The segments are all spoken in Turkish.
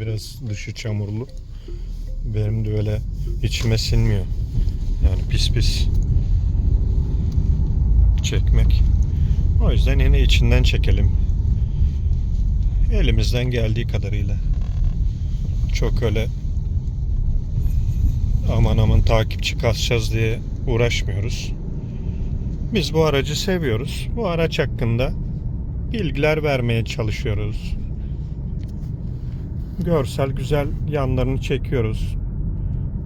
biraz dışı çamurlu. Benim de öyle içime sinmiyor. Yani pis pis çekmek. O yüzden yine içinden çekelim. Elimizden geldiği kadarıyla. Çok öyle aman aman takipçi kasacağız diye uğraşmıyoruz. Biz bu aracı seviyoruz. Bu araç hakkında bilgiler vermeye çalışıyoruz. Görsel güzel yanlarını çekiyoruz.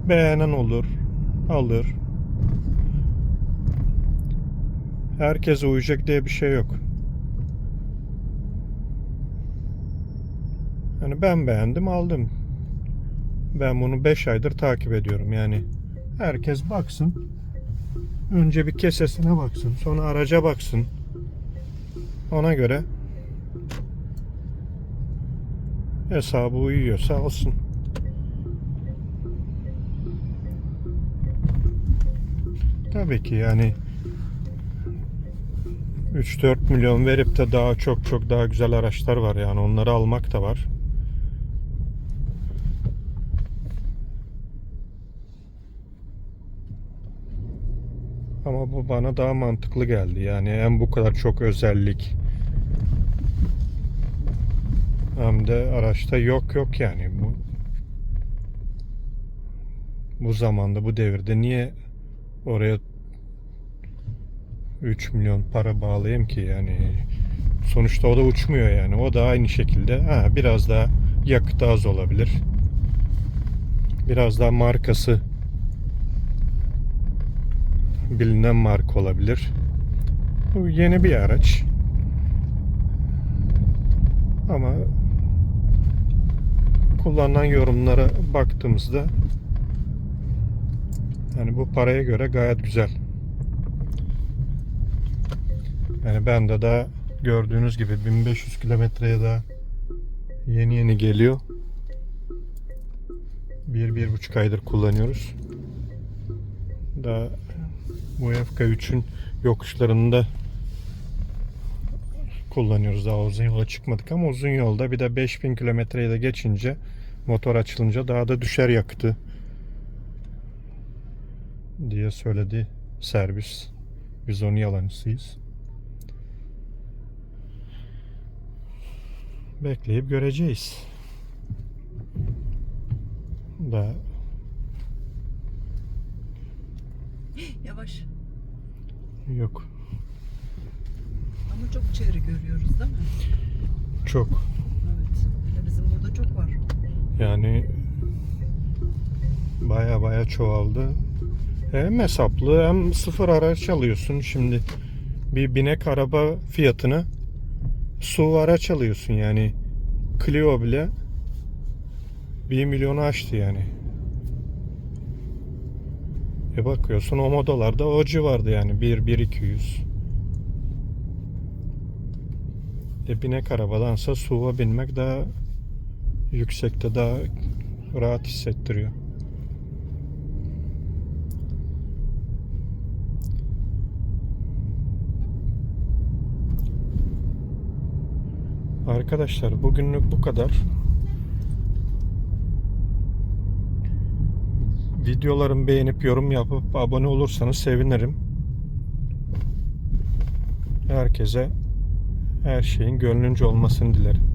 Beğenen olur, alır. Herkese uyacak diye bir şey yok. Yani ben beğendim, aldım. Ben bunu 5 aydır takip ediyorum yani. Herkes baksın. Önce bir kesesine baksın, sonra araca baksın. Ona göre hesabı uyuyorsa olsun. Tabii ki yani 3-4 milyon verip de daha çok çok daha güzel araçlar var yani onları almak da var. Ama bu bana daha mantıklı geldi. Yani hem bu kadar çok özellik hem de araçta yok yok yani bu bu zamanda bu devirde niye oraya 3 milyon para bağlayayım ki yani sonuçta o da uçmuyor yani o da aynı şekilde ha, biraz daha yakıtı az olabilir biraz daha markası bilinen marka olabilir. Bu yeni bir araç. Ama kullanılan yorumlara baktığımızda yani bu paraya göre gayet güzel. Yani ben de daha gördüğünüz gibi 1500 kilometreye daha yeni yeni geliyor. Bir, bir buçuk aydır kullanıyoruz. Daha bu FK3'ün yokuşlarında kullanıyoruz. Daha uzun yola çıkmadık ama uzun yolda bir de 5000 kilometreyi de geçince motor açılınca daha da düşer yakıtı diye söyledi servis. Biz onun yalancısıyız. Bekleyip göreceğiz. Da Yavaş. yok. Ama çok çevre görüyoruz değil mi? Çok. Evet. Bizim burada çok var. Yani baya baya çoğaldı. Hem hesaplı hem sıfır araç alıyorsun. Şimdi bir binek araba fiyatına SUV araç alıyorsun yani. Clio bile 1 milyonu aştı yani. E bakıyorsun o modalarda o civarda yani 1 1 200. E binek arabadansa SUV'a binmek daha yüksekte daha rahat hissettiriyor. Arkadaşlar bugünlük bu kadar. Videolarımı beğenip yorum yapıp abone olursanız sevinirim. Herkese her şeyin gönlünce olmasını dilerim.